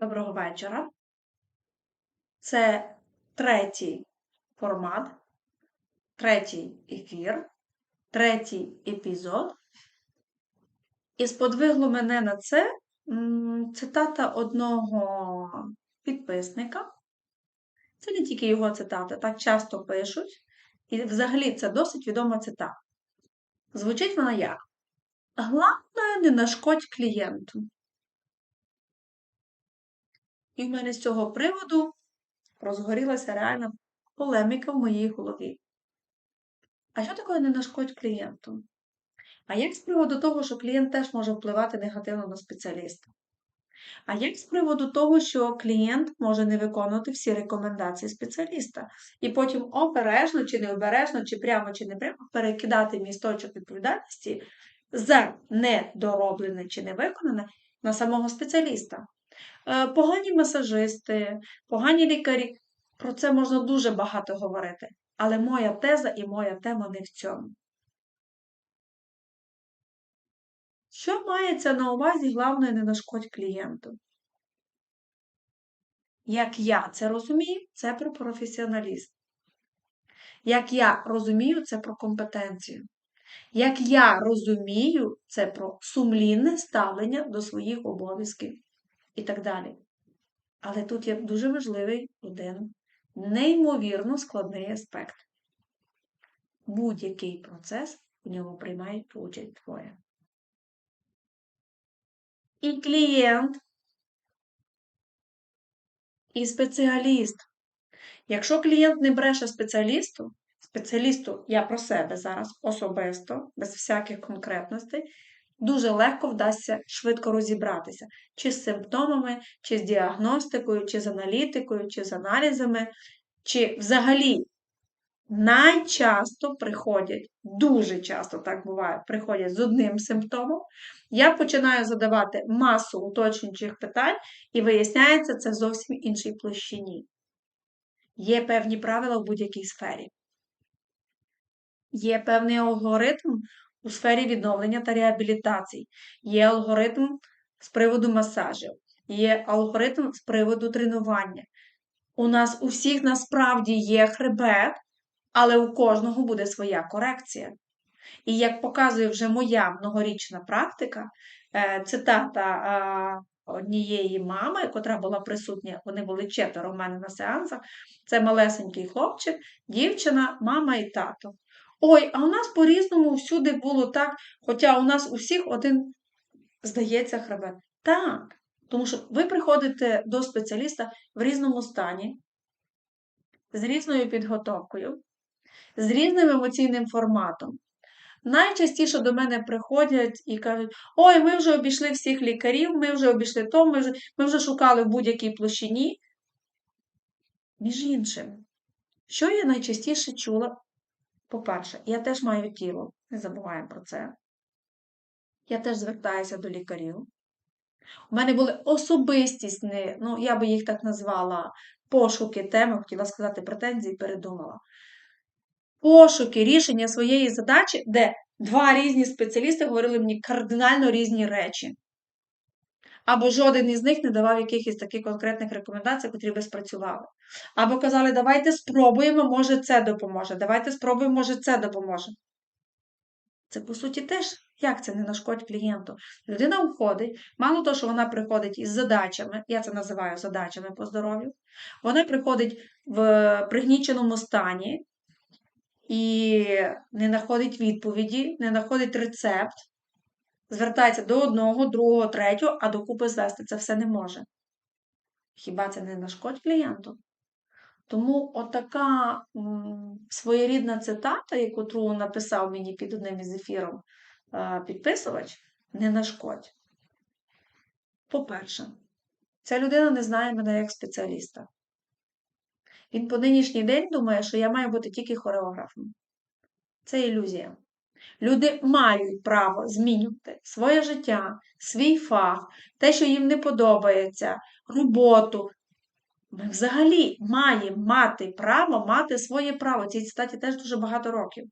Доброго вечора. Це третій формат, третій ефір, третій епізод. І сподвигло мене на це цитата одного підписника. Це не тільки його цитата, так часто пишуть. І взагалі це досить відома цитата. Звучить вона як? Главное, не нашкодь клієнту. І в мене з цього приводу розгорілася реальна полеміка в моїй голові. А що таке не нашкодь клієнту? А як з приводу того, що клієнт теж може впливати негативно на спеціаліста? А як з приводу того, що клієнт може не виконувати всі рекомендації спеціаліста, і потім обережно чи необережно, чи прямо, чи не прямо перекидати місточок відповідальності за недороблене чи невиконане на самого спеціаліста? Е, погані масажисти, погані лікарі. Про це можна дуже багато говорити. Але моя теза і моя тема не в цьому. Що мається на увазі, головне, не нашкодь клієнту? Як я це розумію, це про професіоналізм. Як я розумію, це про компетенцію. Як я розумію, це про сумлінне ставлення до своїх обов'язків і так далі. Але тут є дуже важливий один неймовірно складний аспект. Будь-який процес в ньому приймають участь двоє. І клієнт, і спеціаліст. Якщо клієнт не бреше спеціалісту, спеціалісту я про себе зараз особисто, без всяких конкретностей, дуже легко вдасться швидко розібратися, чи з симптомами, чи з діагностикою, чи з аналітикою, чи з аналізами, чи взагалі найчасто приходять, дуже часто так буває, приходять з одним симптомом. Я починаю задавати масу уточнюючих питань, і виясняється, це в зовсім іншій площині. Є певні правила в будь-якій сфері. Є певний алгоритм у сфері відновлення та реабілітації, є алгоритм з приводу масажів, є алгоритм з приводу тренування. У нас у всіх насправді є хребет, але у кожного буде своя корекція. І як показує вже моя многорічна практика, е, цитата однієї мами, котра була присутня, вони були четверо в мене на сеансах, це малесенький хлопчик, дівчина, мама і тато. Ой, а у нас по-різному всюди було так, хоча у нас усіх один, здається, хребет. Так, тому що ви приходите до спеціаліста в різному стані, з різною підготовкою, з різним емоційним форматом. Найчастіше до мене приходять і кажуть, ой, ми вже обійшли всіх лікарів, ми вже обійшли то, ми вже, ми вже шукали в будь-якій площині. Між іншим, що я найчастіше чула по-перше, я теж маю тіло, не забуваємо про це. Я теж звертаюся до лікарів. У мене були особистісні, ну, я би їх так назвала, пошуки теми, хотіла сказати претензії, передумала. Пошуки рішення своєї задачі, де два різні спеціалісти говорили мені кардинально різні речі або жоден із них не давав якихось таких конкретних рекомендацій, котрі би спрацювали. Або казали, давайте спробуємо, може, це допоможе. Давайте спробуємо, може, це допоможе. Це, по суті, теж як це не нашкодь клієнту. Людина входить, мало того, що вона приходить із задачами, я це називаю задачами по здоров'ю, вона приходить в пригніченому стані і не знаходить відповіді, не знаходить рецепт, звертається до одного, другого, третього, а докупи звести це все не може. Хіба це не нашкодь клієнту? Тому отака своєрідна цитата, яку написав мені під одним із ефіром е, підписувач, не нашкодь. По-перше, ця людина не знає мене як спеціаліста. Він по нинішній день думає, що я маю бути тільки хореографом. Це ілюзія. Люди мають право змінювати своє життя, свій фах, те, що їм не подобається, роботу. Ми взагалі маємо мати право мати своє право. Цій цитаті теж дуже багато років.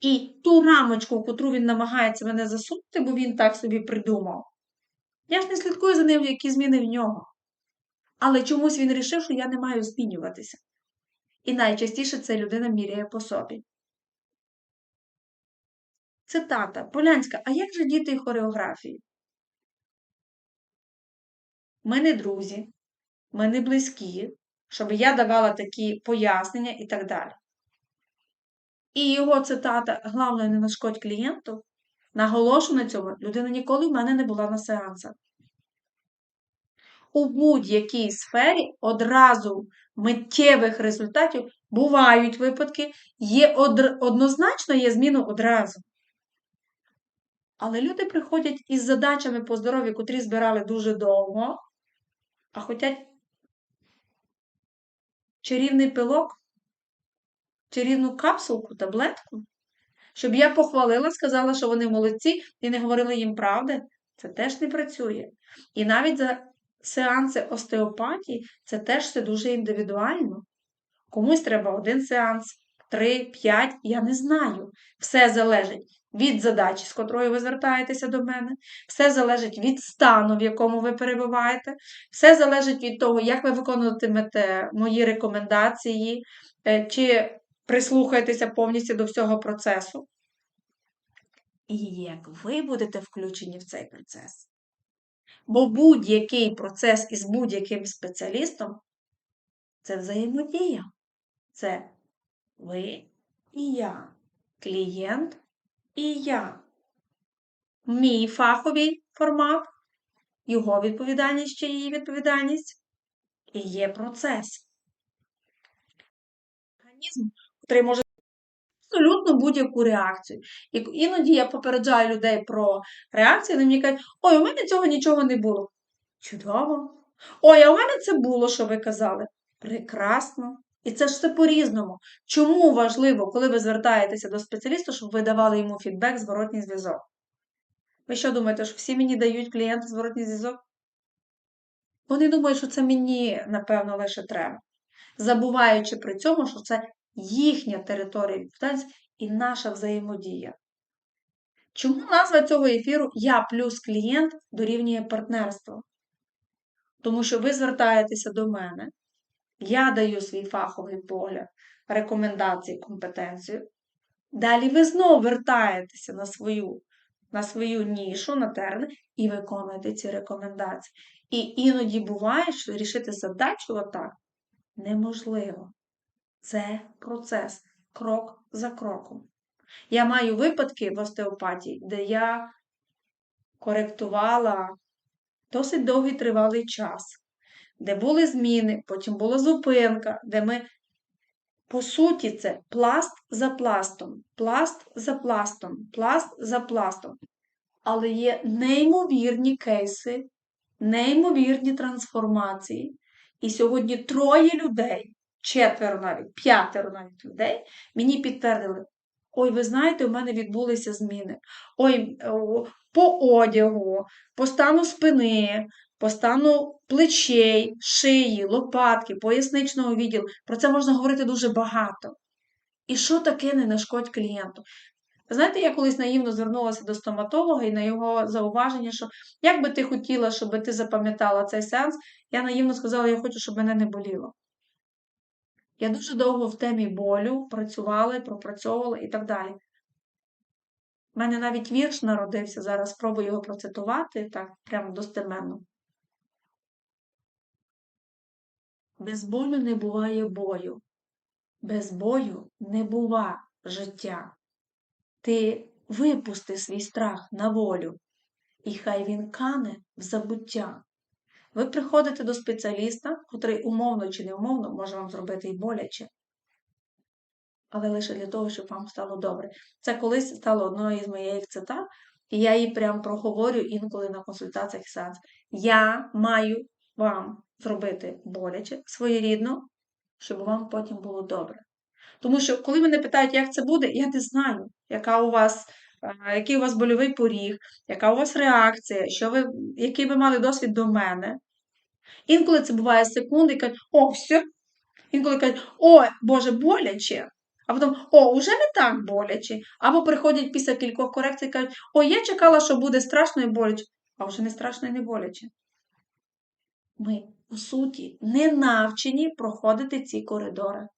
І ту рамочку, в котру він намагається мене засунути, бо він так собі придумав, Я ж не слідкую за ним, які зміни в нього. Але чомусь він вирішив, що я не маю змінюватися. І найчастіше це людина міряє по собі. Цитата Полянська, а як же діти і хореографії? Ми не друзі, ми не близькі, щоб я давала такі пояснення і так далі. І його цитата Головне, не нашкодь клієнту. Наголошу на цьому, людина ніколи в мене не була на сеансах. У будь-якій сфері одразу миттєвих результатів бувають випадки, є однозначно є зміну одразу. Але люди приходять із задачами по здоров'ю, котрі збирали дуже довго, а хочуть чарівний пилок, чарівну капсулку, таблетку, щоб я похвалила, сказала, що вони молодці, і не говорила їм правди, це теж не працює. І навіть за сеанси остеопатії це теж все дуже індивідуально. Комусь треба один сеанс, три, п'ять, я не знаю. Все залежить від задачі, з котрою ви звертаєтеся до мене, все залежить від стану, в якому ви перебуваєте, все залежить від того, як ви виконуватимете мої рекомендації, е, чи прислухаєтеся повністю до всього процесу. І як ви будете включені в цей процес. Бо будь-який процес із будь-яким спеціалістом це взаємодія. Це ви і я, клієнт і я. Мій фаховий формат, його відповідальність чи її відповідальність, і є процес. Механізм, який може абсолютно будь-яку реакцію. І іноді я попереджаю людей про реакцію, вони мені кажуть, ой, у мене цього нічого не було. Чудово! Ой, а у мене це було, що ви казали. Прекрасно. І це ж все по-різному. Чому важливо, коли ви звертаєтеся до спеціаліста, щоб ви давали йому фідбек, зворотній зв'язок? Ви що думаєте, що всі мені дають клієнти зворотній зв'язок? Вони думають, що це мені, напевно, лише треба. Забуваючи при цьому, що це їхня територія відповідальності і наша взаємодія. Чому назва цього ефіру Я плюс клієнт дорівнює партнерство? Тому що ви звертаєтеся до мене, я даю свій фаховий погляд, рекомендації, компетенцію. Далі ви знову вертаєтеся на свою на свою нішу, на терни, і виконуєте ці рекомендації. І іноді буває, що рішити задачу отак неможливо. Це процес, крок за кроком. Я маю випадки в остеопатії, де я коректувала досить довгий тривалий час, де були зміни, потім була зупинка, де ми, по суті, це пласт за пластом, пласт за пластом, пласт за пластом. Але є неймовірні кейси, неймовірні трансформації. І сьогодні троє людей, четверо навіть, п'ятеро навіть людей мені підтвердили, ой, ви знаєте, у мене відбулися зміни. Ой, по одягу, по стану спини, по стану плечей, шиї, лопатки, поясничного відділу. Про це можна говорити дуже багато. І що таке не нашкодь клієнту? Знаєте, я колись наївно звернулася до стоматолога і на його зауваження, що як би ти хотіла, щоб ти запам'ятала цей сеанс, я наївно сказала, я хочу, щоб мене не боліло. Я дуже довго в темі болю працювала, пропрацьовувала і так далі. У мене навіть вірш народився, зараз спробую його процитувати так прямо достеменно. Без болю не буває бою, без бою не бува життя. Ти випусти свій страх на волю, і хай він кане в забуття. Ви приходите до спеціаліста, котрий умовно чи неумовно може вам зробити і боляче, але лише для того, щоб вам стало добре. Це колись стало одною із моїх цитат, і я її прям проговорю інколи на консультаціях і сеансах. Я маю вам зробити боляче своєрідно, щоб вам потім було добре. Тому що, коли мене питають, як це буде, я не знаю, яка у вас, е, який у вас больовий поріг, яка у вас реакція, що ви, який ви мали досвід до мене. Інколи це буває секунди, і кажуть, о, все. Інколи кажуть, о, Боже, боляче. А потім, о, вже не так боляче. Або приходять після кількох корекцій і кажуть, о, я чекала, що буде страшно і боляче. а вже не страшно і не боляче. Ми, по суті, не навчені проходити ці коридори.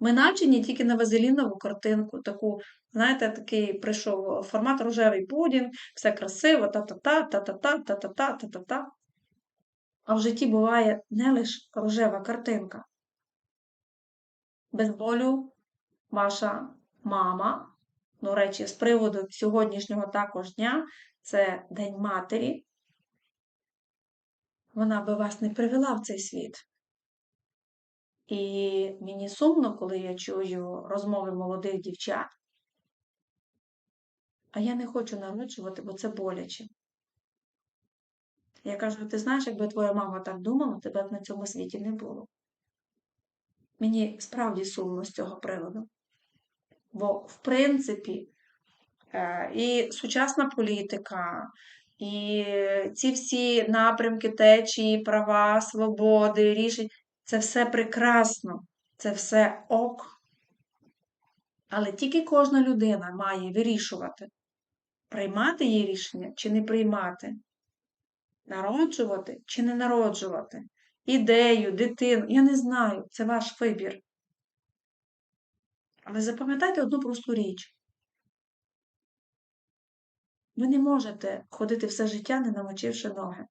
Ми навчені тільки на вазелінову картинку, таку, знаєте, такий прийшов формат рожевий пудінг, все красиво, та-та-та, та-та-та, та-та-та, та-та-та. А в житті буває не лише рожева картинка. Без болю ваша мама, до речі, з приводу сьогоднішнього також дня, це День Матері, вона би вас не привела в цей світ. І мені сумно, коли я чую розмови молодих дівчат. А я не хочу народжувати, бо це боляче. Я кажу, ти знаєш, якби твоя мама так думала, тебе б на цьому світі не було. Мені справді сумно з цього приводу. Бо, в принципі, е, і сучасна політика, і ці всі напрямки течії, права, свободи, рішень це все прекрасно, це все ок. Але тільки кожна людина має вирішувати, приймати її рішення чи не приймати, народжувати чи не народжувати, ідею, дитину. Я не знаю, це ваш вибір. Але запам'ятайте одну просту річ. Ви не можете ходити все життя, не намочивши ноги.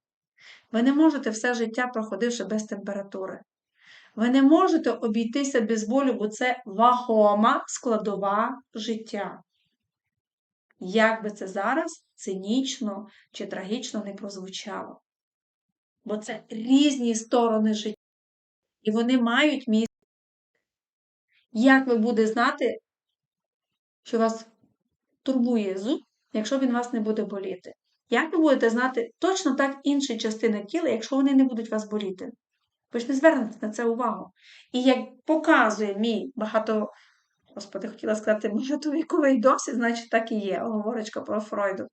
Ви не можете все життя проходивши без температури. Ви не можете обійтися без болю, бо це вагома складова життя. Як би це зараз цинічно чи трагічно не прозвучало. Бо це різні сторони життя. І вони мають місце. Як ви будете знати, що вас турбує зуб, якщо він вас не буде боліти? Як ви будете знати точно так інші частини тіла, якщо вони не будуть вас боліти? Ви ж не звернете на це увагу. І як показує мій багато, господи, хотіла сказати, багатовіковий досвід, значить так і є, оговорочка про Фройду.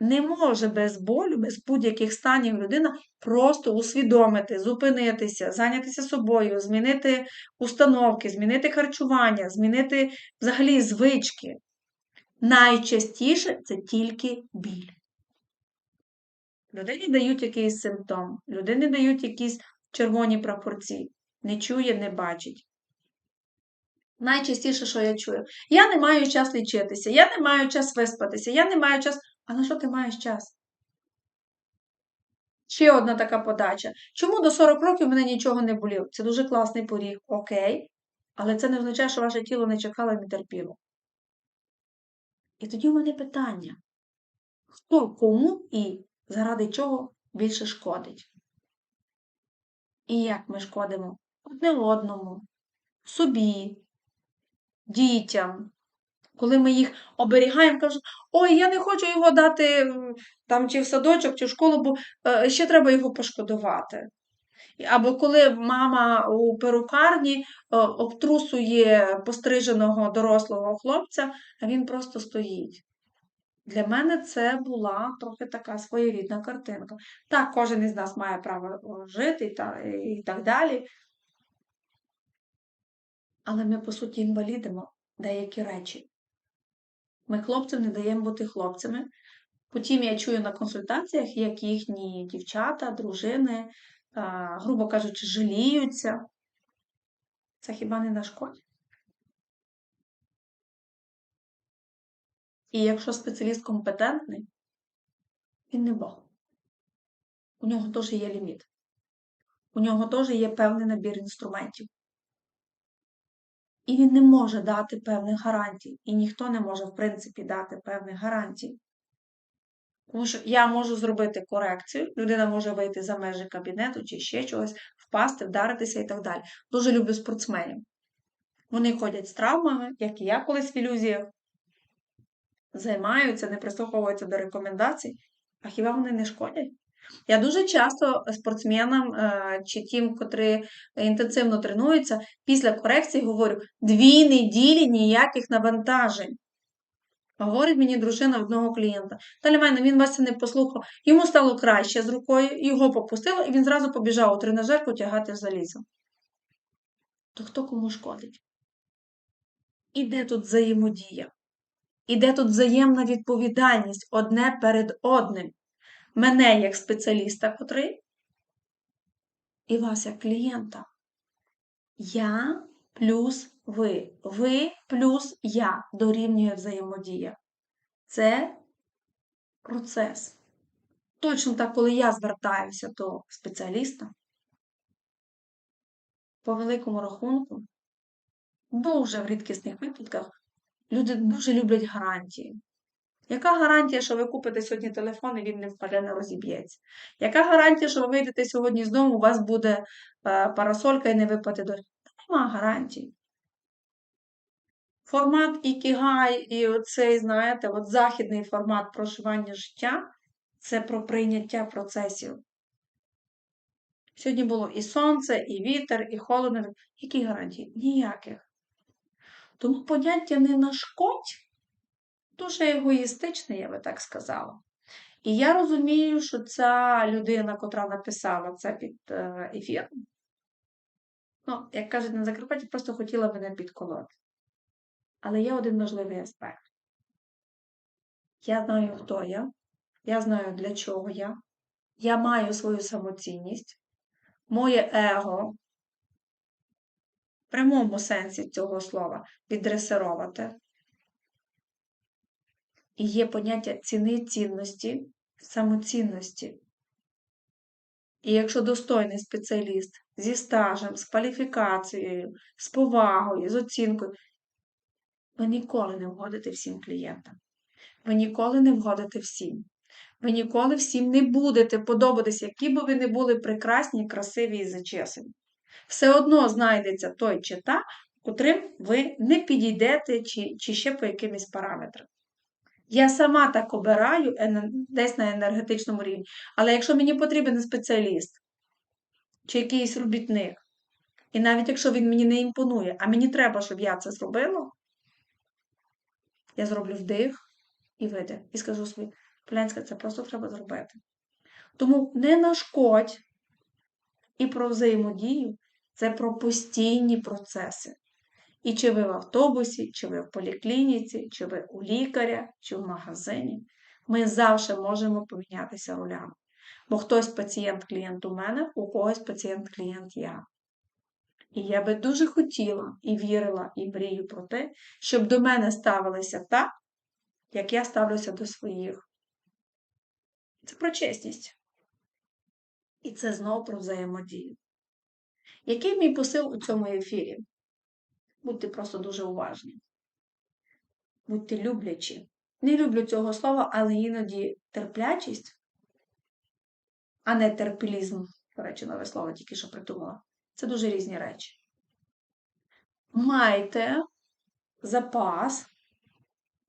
Не може без болю, без будь-яких станів людина просто усвідомити, зупинитися, зайнятися собою, змінити установки, змінити харчування, змінити взагалі звички. Найчастіше це тільки біль. Людині дають якийсь симптом, людині дають якісь червоні прапорці, не чує, не бачить. Найчастіше, що я чую, я не маю час лічитися, я не маю час виспатися, я не маю час. А на що ти маєш час? Ще одна така подача. Чому до 40 років мене нічого не боліло? Це дуже класний поріг, окей. Але це не означає, що ваше тіло не чекало і не терпіло. І тоді у мене питання: хто кому і заради чого більше шкодить? І як ми шкодимо одне одному, собі, дітям, коли ми їх оберігаємо, кажуть, ой, я не хочу його дати там чи в садочок, чи в школу, бо е, ще треба його пошкодувати. Або коли мама у перукарні е, обтрусує постриженого дорослого хлопця, а він просто стоїть. Для мене це була трохи така своєрідна картинка. Так, кожен із нас має право жити та, і так далі. Але ми, по суті, інвалідимо деякі речі. Ми хлопцям не даємо бути хлопцями. Потім я чую на консультаціях, як їхні дівчата, дружини, грубо кажучи, жаліються. Це хіба не нашкодить? І якщо спеціаліст компетентний, він не Бог. У нього теж є ліміт. У нього теж є певний набір інструментів. І він не може дати певних гарантій. І ніхто не може, в принципі, дати певних гарантій. Тому що я можу зробити корекцію, людина може вийти за межі кабінету чи ще чогось, впасти, вдаритися і так далі. Дуже люблю спортсменів. Вони ходять з травмами, як і я колись в ілюзіях, займаються, не прислуховуються до рекомендацій, а хіба вони не шкодять? Я дуже часто спортсменам е, чи тим, котрі інтенсивно тренуються, після корекції говорю: дві неділі ніяких навантажень. Говорить мені дружина одного клієнта. Далі мене він вас не послухав, йому стало краще з рукою, його попустило, і він зразу побіжав у тренажерку тягати залізо. То хто кому шкодить? І де тут взаємодія? І де тут взаємна відповідальність одне перед одним. Мене як спеціаліста, котрий, і вас як клієнта. Я плюс ви. Ви плюс я дорівнює взаємодія. Це процес. Точно так, коли я звертаюся до спеціаліста, по великому рахунку, дуже в рідкісних випадках люди дуже люблять гарантії. Яка гарантія, що ви купите сьогодні телефон і він не впаде, не розіб'ється? Яка гарантія, що ви вийдете сьогодні з дому, у вас буде е, парасолька і не випаде до. Нема гарантій. Формат ікігай і оцей, знаєте, от західний формат проживання життя це про прийняття процесів. Сьогодні було і сонце, і вітер, і холодно. Які гарантії? Ніяких. Тому поняття не нашкодь дуже егоїстичне, я би так сказала. І я розумію, що ця людина, котра написала це під е, ефір, ну, як кажуть на Закарпатті, просто хотіла мене підколоти. Але є один важливий аспект. Я знаю, хто я, я знаю, для чого я, я маю свою самоцінність, моє его, в прямому сенсі цього слова, віддресировати. І є поняття ціни цінності, самоцінності. І якщо достойний спеціаліст зі стажем, з кваліфікацією, з повагою, з оцінкою, ви ніколи не вгодите всім клієнтам. Ви ніколи не вгодите всім. Ви ніколи всім не будете подобатися, які би ви не були прекрасні, красиві і зачесані. Все одно знайдеться той чи та, котрим ви не підійдете, чи, чи ще по якимось параметрам. Я сама так обираю десь на енергетичному рівні. Але якщо мені потрібен спеціаліст чи якийсь робітник, і навіть якщо він мені не імпонує, а мені треба, щоб я це зробила, я зроблю вдих і видих. І скажу собі, Полянська, це просто треба зробити. Тому не нашкодь і про взаємодію це про постійні процеси. І чи ви в автобусі, чи ви в поліклініці, чи ви у лікаря, чи в магазині, ми завжди можемо помінятися ролями. Бо хтось пацієнт-клієнт у мене, у когось пацієнт-клієнт я. І я би дуже хотіла і вірила, і мрію про те, щоб до мене ставилися так, як я ставлюся до своїх. Це про чесність. І це знову про взаємодію. Який мій посил у цьому ефірі? Будьте просто дуже уважні. Будьте люблячі. Не люблю цього слова, але іноді терплячість, а не терпілізм, до речі, нове слово тільки що придумала. Це дуже різні речі. Майте запас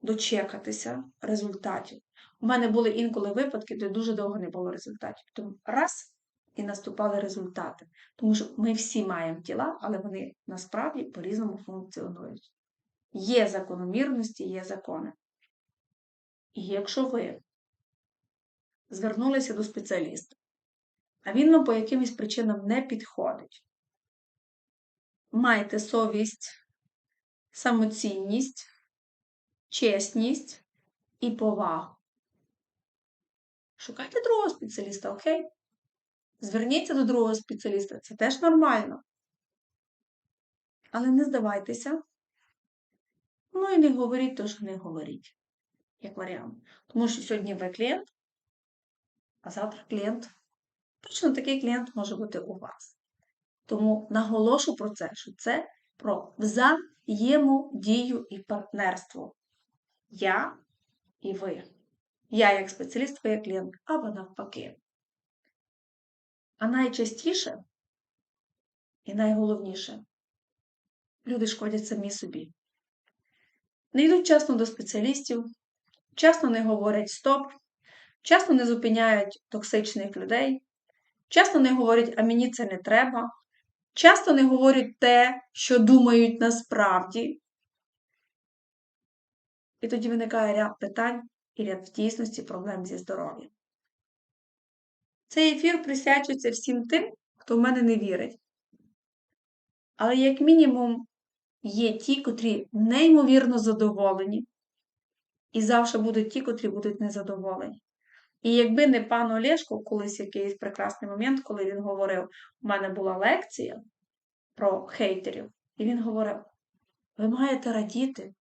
дочекатися результатів. У мене були інколи випадки, де дуже довго не було результатів. Тому раз і наступали результати. Тому що ми всі маємо тіла, але вони насправді по-різному функціонують. Є закономірності, є закони. І якщо ви звернулися до спеціаліста, а він вам по якимось причинам не підходить, майте совість, самоцінність, чесність і повагу. Шукайте другого спеціаліста, окей? Зверніться до другого спеціаліста, це теж нормально. Але не здавайтеся. Ну і не говоріть то, що не говоріть, як варіант. Тому що сьогодні ви клієнт, а завтра клієнт. Точно такий клієнт може бути у вас. Тому наголошу про це, що це про взаємодію і партнерство. Я і ви. Я як спеціаліст, ви як клієнт, або навпаки. А найчастіше і найголовніше люди шкодять самі собі. Не йдуть чесно до спеціалістів, часто не говорять стоп, часто не зупиняють токсичних людей, часто не говорять, а мені це не треба, часто не говорять те, що думають насправді. І тоді виникає ряд питань і ряд в дійсності проблем зі здоров'ям. Цей ефір присвячується всім тим, хто в мене не вірить. Але, як мінімум, є ті, котрі неймовірно задоволені І завжди будуть ті, котрі будуть незадоволені. І якби не пан Олешко, колись якийсь прекрасний момент, коли він говорив, у мене була лекція про хейтерів, і він говорив: ви маєте радіти.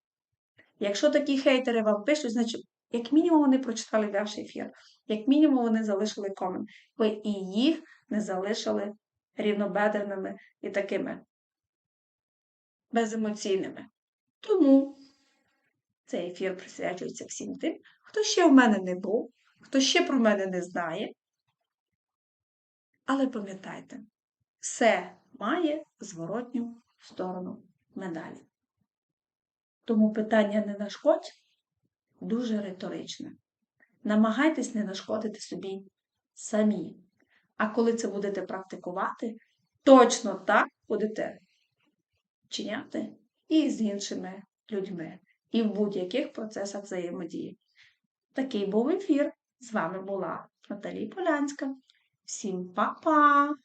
Якщо такі хейтери вам пишуть, значить, як мінімум, вони прочитали ваш ефір, як мінімум, вони залишили комент. Ви і їх не залишили рівнобедерними і такими беземоційними. Тому цей ефір присвячується всім тим, хто ще в мене не був, хто ще про мене не знає. Але пам'ятайте, все має зворотню сторону медалі. Тому питання не нашкодь дуже риторичне. Намагайтесь не нашкодити собі самі. А коли це будете практикувати, точно так будете вчиняти і з іншими людьми, і в будь-яких процесах взаємодії. Такий був ефір. З вами була Наталія Полянська. Всім па-па!